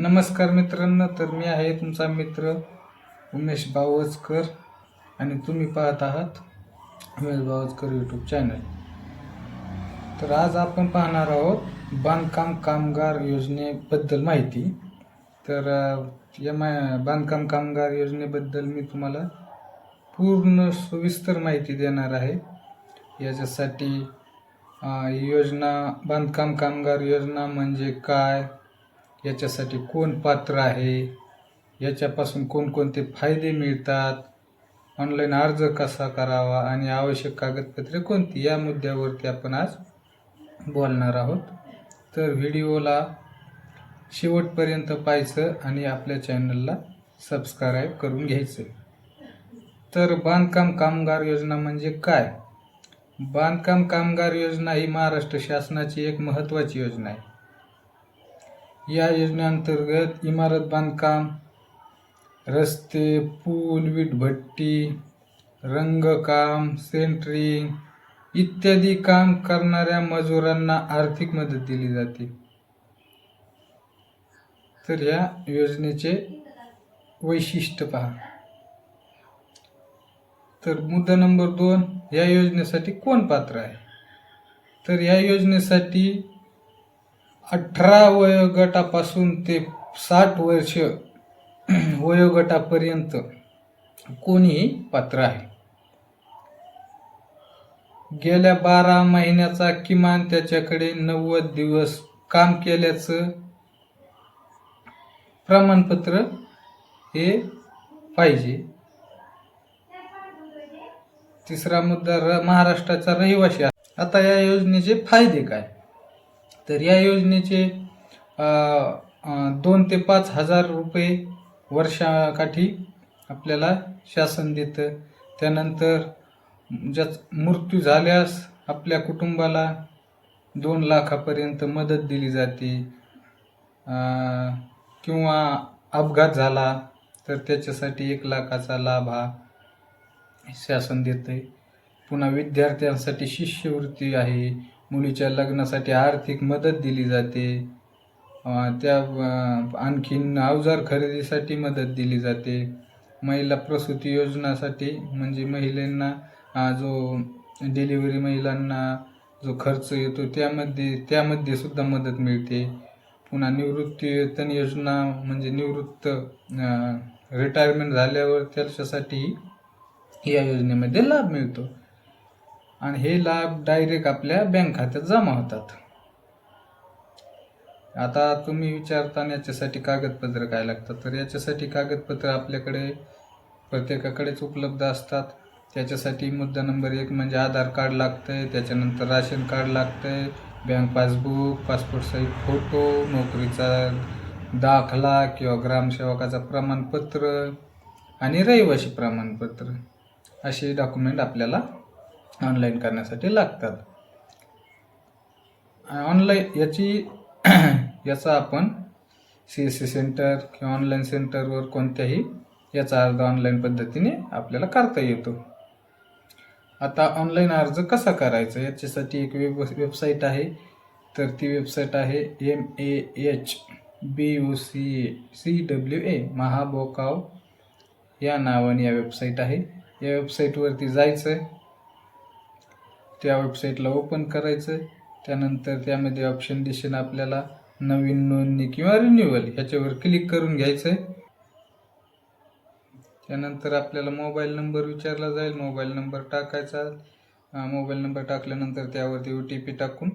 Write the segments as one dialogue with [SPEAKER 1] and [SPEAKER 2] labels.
[SPEAKER 1] नमस्कार मित्रांनो तर मी आहे तुमचा मित्र उमेश बावचकर आणि तुम्ही पाहत आहात उमेश बावचकर यूट्यूब चॅनल तर आज आपण पाहणार आहोत बांधकाम कामगार योजनेबद्दल माहिती. तर या मा बांधकाम कामगार योजनेबद्दल मी तुम्हाला पूर्ण सविस्तर माहिती देणार आहे. याच्यासाठी योजना बांधकाम कामगार योजना म्हणजे काय? याच्यासाठी कोण पात्र आहे? याच्यापासून कोणकोणते फायदे मिळतात? ऑनलाईन अर्ज कसा करावा आणि आवश्यक कागदपत्रे कोणती? या मुद्द्यावरती आपण आज बोलणार आहोत. तर व्हिडिओला शेवटपर्यंत पाहायचं आणि आपल्या चॅनलला सबस्क्राईब करून घ्यायचं. तर बांधकाम कामगार योजना म्हणजे काय? बांधकाम कामगार योजना ही महाराष्ट्र शासनाची एक महत्त्वाची योजना आहे. या योजनेअंतर्गत इमारत बांधकाम रस्ते पूल वीटभट्टी रंगकाम सेंटरिंग इत्यादी काम करणाऱ्या मजुरांना आर्थिक मदत दिली जाते. तर या योजनेचे वैशिष्ट्य पहा. तर मुद्दा नंबर दोन या योजनेसाठी कोण पात्र आहे? तर या योजनेसाठी अठरा वयोगटापासून ते साठ वर्ष वयोगटापर्यंत कोणीही पात्र आहे. गेल्या बारा महिन्याचा किमान त्याच्याकडे नव्वद दिवस काम केल्याचं प्रमाणपत्र हे पाहिजे. तिसरा मुद्दा र महाराष्ट्राचा रहिवासी आहे. आता या योजनेचे फायदे काय? तर या योजनेचे दोन ते पाच हजार रुपये वर्षाकाठी आपल्याला शासन देतं. त्यानंतर ज्याच मृत्यू झाल्यास आपल्या कुटुंबाला दोन लाखापर्यंत मदत दिली जाते. किंवा अपघात झाला तर त्याच्यासाठी एक लाखाचा लाभ हा शासन देते पुन्हा विद्यार्थ्यांसाठी शिष्यवृत्ती आहे. मुलीच्या लग्नासाठी आर्थिक मदत दिली जाते. त्या आणखीन अवजार खरेदीसाठी मदत दिली जाते. महिला प्रसूती योजनासाठी म्हणजे महिलांना जो डिलिव्हरी महिलांना जो खर्च येतो त्यामध्ये त्यामध्ये सुद्धा मदत मिळते. पुन्हा निवृत्ती वेतन योजना म्हणजे निवृत्त रिटायरमेंट झाल्यावर त्याच्यासाठी या योजनेमध्ये लाभ मिळतो. आणि हे लाभ डायरेक्ट आपल्या बँक खात्यात जमा होतात. आता तुम्ही विचारता याच्यासाठी कागदपत्र काय लागतात? तर याच्यासाठी कागदपत्र आपल्याकडे प्रत्येकाकडेच उपलब्ध असतात. त्याच्यासाठी मुद्दा नंबर एक म्हणजे आधार कार्ड लागतंय त्याच्यानंतर राशन कार्ड लागतंय bank passbook passport size photo नोकरीचा दाखला किंवा ग्रामसेवकाचं प्रमाणपत्र आणि रहिवासी प्रमाणपत्र असे डॉक्युमेंट आपल्याला ऑनलाईन करण्यासाठी लागतात. ऑनलाईन याची याचा आपण सी एस सी सेंटर किंवा ऑनलाईन सेंटरवर कोणत्याही याचा अर्ज ऑनलाईन पद्धतीने आपल्याला करता येतो. आता ऑनलाईन अर्ज कसा करायचा? याच्यासाठी एक वेब वेबसाईट आहे. तर ती वेबसाईट आहे M A H B U C A C W A महाबोकाव या नावाने या वेबसाईट आहे. या वेबसाईटवरती जायचं आहे त्या वेबसाईटला ओपन करायचं. त्यानंतर त्यामध्ये ऑप्शन दिसेल आपल्याला नवीन नोंदणी किंवा रिन्युअल ह्याच्यावर क्लिक करून घ्यायचं आहे त्यानंतर आपल्याला मोबाईल नंबर विचारला जाईल. मोबाईल नंबर टाकायचा. मोबाईल नंबर टाकल्यानंतर त्यावरती ओ टी पी टाकून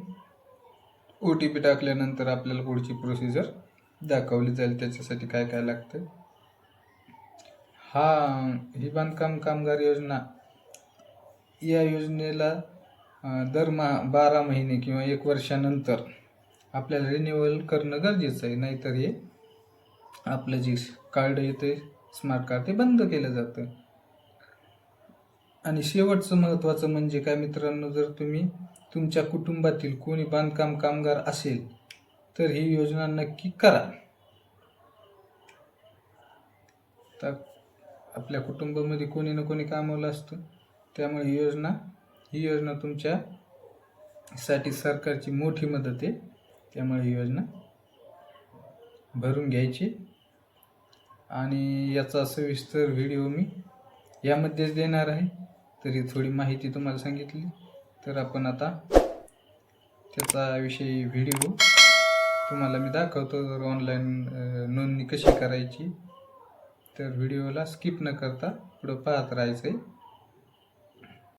[SPEAKER 1] ओ टी पी टाकल्यानंतर आपल्याला पुढची प्रोसिजर दाखवली जाईल. त्याच्यासाठी काय काय लागतं हा ही बांधकाम कामगार योजना. या योजनेला दर मा बारा महिने किंवा एक वर्षानंतर आपल्याला रिन्युअल करणं गरजेचं आहे. नाहीतर हे आपलं जे कार्ड येते स्मार्ट कार्ड ते बंद केलं जातं. आणि शेवटचं महत्त्वाचं म्हणजे काय मित्रांनो जर तुम्ही तुमच्या कुटुंबातील कोणी बांधकाम कामगार असेल तर ही योजना नक्की करा. तर आपल्या कुटुंबामध्ये कोणी ना कोणी कामावलं असतं त्यामुळे ही योजना ही योजना तुमच्या साठी सरकारची मोठी मदत आहे. त्यामुळे ही योजना भरून घ्यायची. आणि याचा सविस्तर व्हिडिओ मी यामध्येच देणार आहे. तरी थोडी माहिती तुम्हाला सांगितली. तर आपण आता त्याचा विषयी व्हिडिओ तुम्हाला मी दाखवतो. तर ऑनलाईन नोंदणी कशी करायची तर व्हिडिओला स्किप न करता पुढं पाहत राहायचं आहे